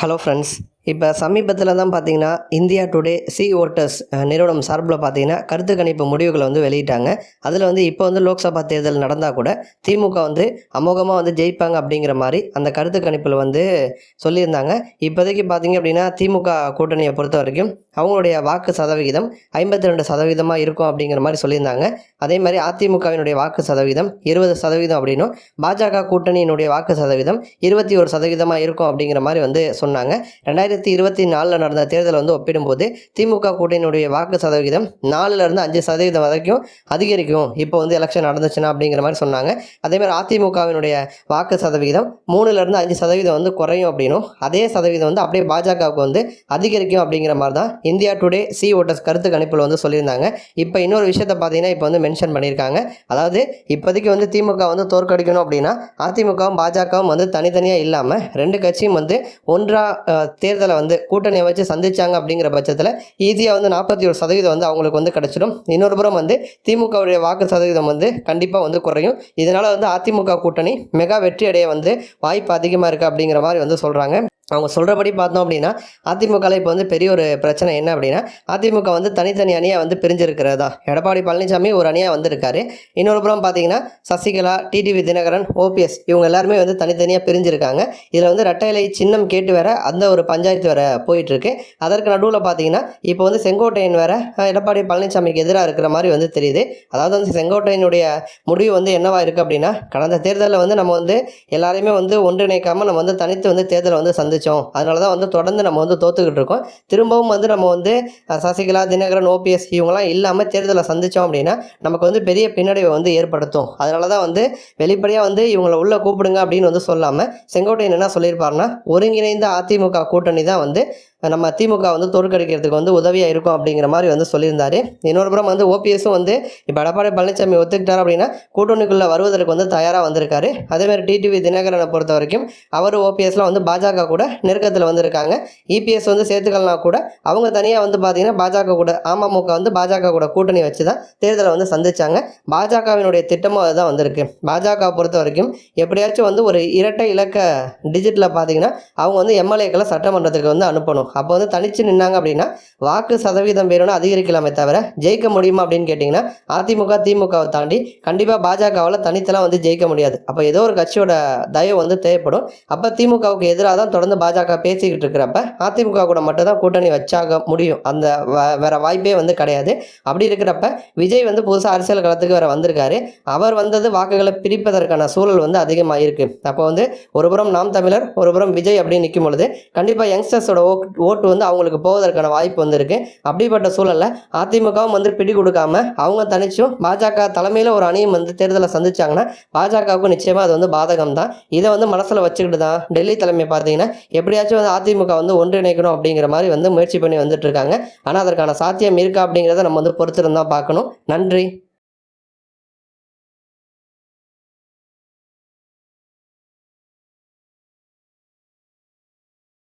Hello friends இப்போ சமீபத்தில் தான் பார்த்தீங்கன்னா இந்தியா டுடே சி ஓட்டர்ஸ் நிறுவனம் சார்பில் பார்த்தீங்கன்னா கருத்து கணிப்பு முடிவுகளை வந்து வெளியிட்டாங்க. அதில் வந்து இப்போ வந்து லோக்சபா தேர்தல் நடந்தால் கூட திமுக வந்து அமோகமாக வந்து ஜெயிப்பாங்க அப்படிங்கிற மாதிரி அந்த கருத்து கணிப்பில் வந்து சொல்லியிருந்தாங்க. இப்போதைக்கு பார்த்தீங்க அப்படின்னா திமுக கூட்டணியை பொறுத்த வரைக்கும் அவங்களுடைய வாக்கு சதவிகிதம் ஐம்பத்தி ரெண்டு சதவீதமாக இருக்கும் அப்படிங்கிற மாதிரி சொல்லியிருந்தாங்க. அதே மாதிரி அதிமுகவினுடைய வாக்கு சதவீதம் இருபது சதவீதம் அப்படின்னும் பாஜக கூட்டணியினுடைய வாக்கு சதவீதம் இருபத்தி ஒரு சதவீதமாக இருக்கும் அப்படிங்கிற மாதிரி வந்து சொன்னாங்க. ரெண்டாயிரத்தி இருபத்தி நாலில் நடந்த தேர்தலை வந்து ஒப்பிடும்போது திமுக கூட்டணியினுடைய வாக்கு சதவீதம் நாலுலேருந்து அஞ்சு சதவீதம் வரைக்கும் அதிகரிக்கும். இப்போ வந்து எலெக்ஷன் நடந்துச்சுன்னா அப்படிங்கிற மாதிரி சொன்னாங்க. அதே மாதிரி அதிமுகவினுடைய வாக்கு சதவீதம் மூணுலேருந்து அஞ்சு சதவீதம் வந்து குறையும் அப்படின்னும் அதே சதவீதம் வந்து அப்படியே பாஜகவுக்கு வந்து அதிகரிக்கும் அப்படிங்கிற மாதிரி தான் இந்தியா டுடே சி ஓட்டர்ஸ் கருத்து கணிப்பில் வந்து சொல்லியிருந்தாங்க. இப்போ இன்னொரு விஷயத்தை பார்த்தீங்கன்னா இப்போ வந்து மென்ஷன் பண்ணியிருக்காங்க. அதாவது இப்போதைக்கு வந்து திமுக வந்து தோற்கடிக்கணும் அப்படின்னா அதிமுகவும் பாஜகவும் வந்து தனித்தனியாக இல்லாமல் ரெண்டு கட்சியும் வந்து ஒன்றாக தேர்தல் வந்து கூட்டணியை வச்சு சந்திச்சாங்க அப்படிங்கிற பட்சத்தில் ஈஸியாக வந்து நாற்பத்தி ஒரு சதவீதம் வந்து அவங்களுக்கு வந்து கிடச்சிடும். இன்னொரு புறம் வந்து திமுகவுடைய வாக்கு சதவீதம் வந்து கண்டிப்பாக வந்து குறையும். இதனால் வந்து அதிமுக கூட்டணி மெகா வெற்றி அடைய வந்து வாய்ப்பு அதிகமாக இருக்குது அப்படிங்கிற மாதிரி வந்து சொல்கிறாங்க அவங்க சொல்கிறபடி பார்த்தோம் அப்படின்னா அதிமுகவில் இப்போ வந்து பெரிய ஒரு பிரச்சனை என்ன அப்படின்னா அதிமுக வந்து தனித்தனி அணியாக வந்து பிரிஞ்சிருக்கிறதா? எடப்பாடி பழனிசாமி ஒரு அணியாக வந்திருக்காரு. இன்னொரு புறம் பார்த்தீங்கன்னா சசிகலா டிடிவி தினகரன் ஓபிஎஸ் இவங்க எல்லாருமே வந்து தனித்தனியாக பிரிஞ்சிருக்காங்க. இதில் வந்து ரெட்டையிலை இலை சின்னம் கேட்டு வேற அந்த ஒரு பஞ்சாயத்து வேற போயிட்டுருக்கு. அதற்கு நடுவில் பார்த்தீங்கன்னா இப்போ வந்து செங்கோட்டையன் வேற எடப்பாடி பழனிசாமிக்கு எதிராக இருக்கிற மாதிரி வந்து தெரியுது. அதாவது வந்து செங்கோட்டையனுடைய முடிவு வந்து என்னவா இருக்குது அப்படின்னா கடந்த தேர்தலில் வந்து நம்ம வந்து எல்லாரையுமே வந்து ஒன்றிணைக்காமல் நம்ம வந்து தனித்து வந்து தேர்தலை வந்து சந்திச்சோம் அதனால தான் வந்து தொடர்ந்து நம்ம வந்து தோத்துக்கிட்டு இருக்கோம். திரும்பவும் வந்து நம்ம வந்து சசிகலா தினகரன் ஓபிஎஸ் இவங்கெல்லாம் இல்லாமல் தேர்தலை சந்தித்தோம் அப்படின்னா நமக்கு வந்து பெரிய பின்னடைவை வந்து ஏற்படுத்தும். அதனால தான் வந்து வெளிப்படையாக வந்து இவங்களை உள்ளே கூப்பிடுங்க அப்படின்னு வந்து சொல்லாமல் செங்கோட்டையன் என்ன சொல்லியிருப்பாருன்னா ஒருங்கிணைந்த அதிமுக கூட்டணி தான் வந்து நம்ம திமுக வந்து தோற்கடிக்கிறதுக்கு வந்து உதவியாக இருக்கும் அப்படிங்கிற மாதிரி வந்து சொல்லியிருந்தார். இன்னொரு புறம் வந்து ஓபிஎஸும் வந்து இப்போ எடப்பாடி பழனிசாமி ஒத்துக்கிட்டார் அப்படின்னா கூட்டணிக்குள்ளே வருவதற்கு வந்து தயாராக வந்திருக்காரு. அதேமாதிரி டிடிவி தினகரனை பொறுத்த வரைக்கும் அவர் ஓபிஎஸ்லாம் வந்து பாஜக கூட நெருக்கத்தில் வந்திருக்காங்க. இபிஎஸ் வந்து சேர்த்துக்கலாம் கூட அவங்க தனியாக வந்து பார்த்தீங்கன்னா பாஜக கூட அமமுக வந்து பாஜக கூட கூட்டணி வச்சு தான் தேர்தலை வந்து சந்திச்சாங்க. பாஜகவினுடைய திட்டமும் அதுதான் வந்திருக்கு. பாஜக பொறுத்த வரைக்கும் எப்படியாச்சும் வந்து ஒரு இரட்டை இலக்க டிஜிட்டில் பார்த்தீங்கன்னா அவங்க வந்து எம்எல்ஏக்களை சட்டமன்றத்துக்கு வந்து அனுப்பணும். அப்போ வந்து தனிச்சு நின்னாங்க அப்படின்னா வாக்கு சதவீதம் வேணும்னு அதிகரிக்கலாமே தவிர ஜெயிக்க முடியுமா அப்படின்னு கேட்டிங்கன்னா அதிமுக திமுகவை தாண்டி கண்டிப்பாக பாஜகவால் தனித்தெல்லாம் வந்து ஜெயிக்க முடியாது. அப்போ ஏதோ ஒரு கட்சியோட தயவு வந்து தேவைப்படும். அப்போ திமுகவுக்கு எதிராக தான் தொடர்ந்து பாஜக பேசிக்கிட்டு இருக்கிறப்ப அதிமுக கூட மட்டும்தான் கூட்டணி வச்சாக முடியும். அந்த வ- வேற வாய்ப்பே வந்து கிடையாது. அப்படி இருக்கிறப்ப விஜய் வந்து புதுசாக அரசியல் களத்துக்கு வேற வந்திருக்காரு. அவர் வந்தது வாக்குகளை பிரிப்பதற்கான சூழல் வந்து அதிகமாக இருக்குது அப்போ வந்து ஒரு புறம் நாம் தமிழர் ஒரு புறம் விஜய் அப்படின்னு நிற்கும் பொழுது கண்டிப்பாக யங்ஸ்டர்ஸோட ஓட்டு வந்து அவங்களுக்கு போவதற்கான வாய்ப்பு வந்துருக்கு. அப்படிப்பட்ட சூழலில் அதிமுகவும் வந்து பிடி கொடுக்காம அவங்க தனிச்சும் பாஜக தலைமையில் ஒரு அணியும் வந்து தேர்தலை சந்திச்சாங்கன்னா பாஜகவுக்கு நிச்சயமாக அது வந்து பாதகம் தான் இதை வந்து மனசில் வச்சுக்கிட்டு தான் டெல்லி தலைமை பார்த்தீங்கன்னா எப்படியாச்சும் வந்து அதிமுக வந்து ஒன்றிணைக்கணும் அப்படிங்கிற மாதிரி வந்து முயற்சி பண்ணி வந்துட்டு இருக்காங்க. ஆனால் அதற்கான சாத்தியம் இருக்கா அப்படிங்கிறத நம்ம வந்து பொறுத்திருந்தா பார்க்கணும். நன்றி.